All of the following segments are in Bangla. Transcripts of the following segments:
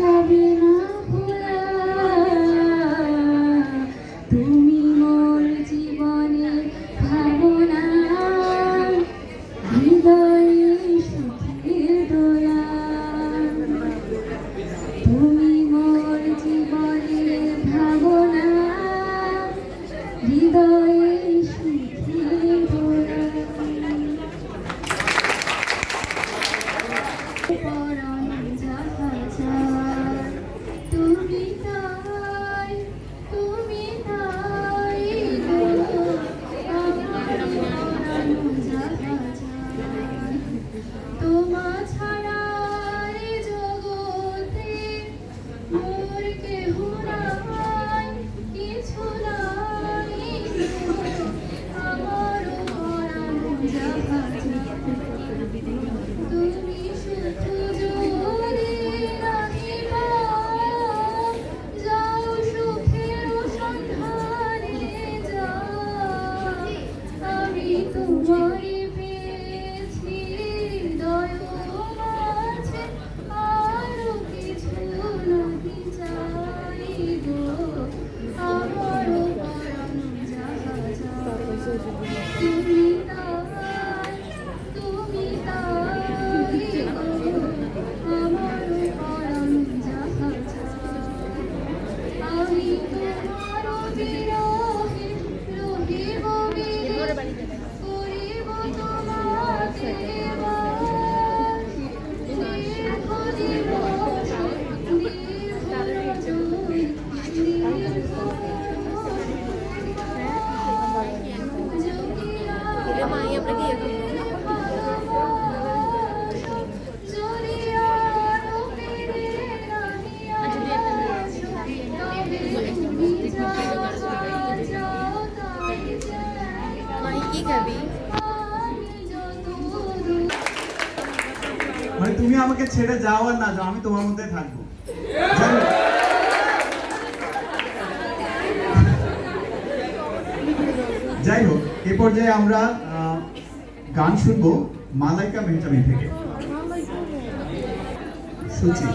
Islamic. তুমি আমাকে ছেড়ে যাও আর না যাও, আমি তোমার মধ্যে থাকব। যাই হোক, এ পর্যায়ে আমরা গান শুনব মালাইকা মেহতামি থেকে। সুচি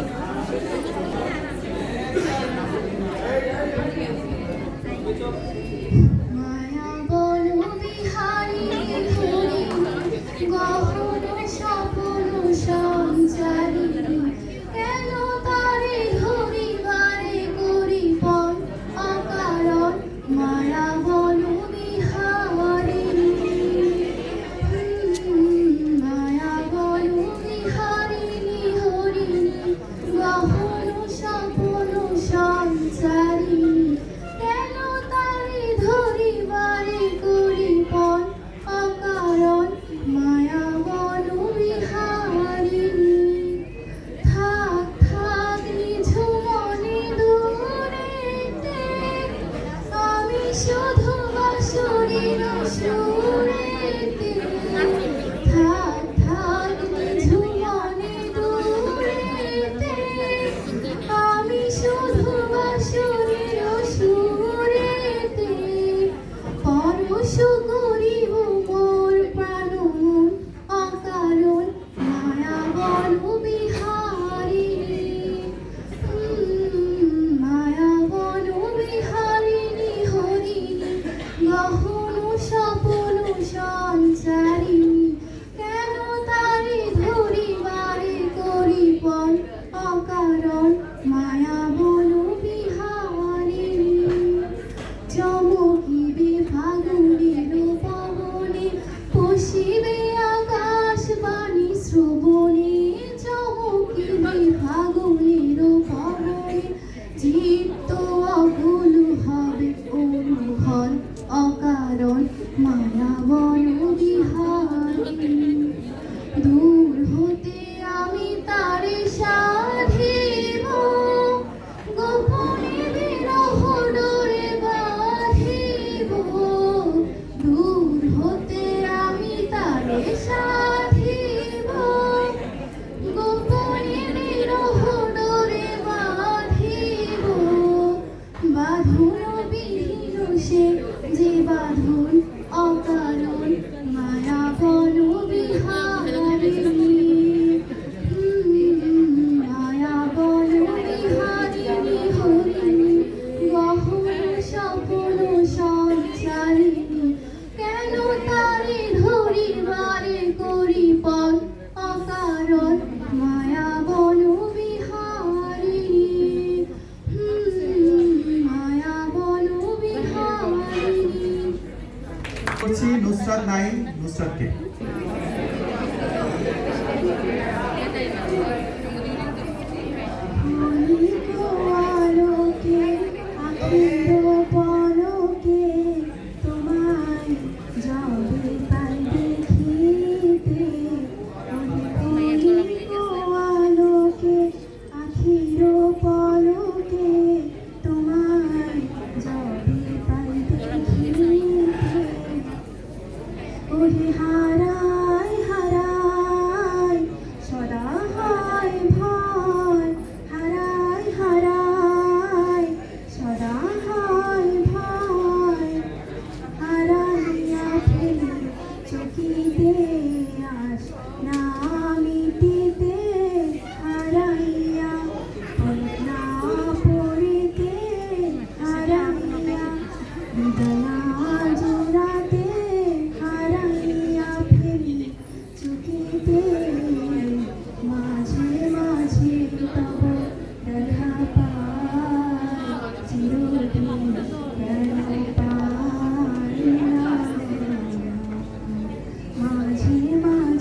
শুধু বাসুরের সুর মহিবে ফাগুনের পবনে পশিবে আকাশ বাণী শ্রবণে চমকিবে ফাগুনের পবনে চিত্ত অগুল হবে অনুভব অকারণ মা। করছি নুসরাত নাই নুসরাতকে কে. ഒരിഹാരാ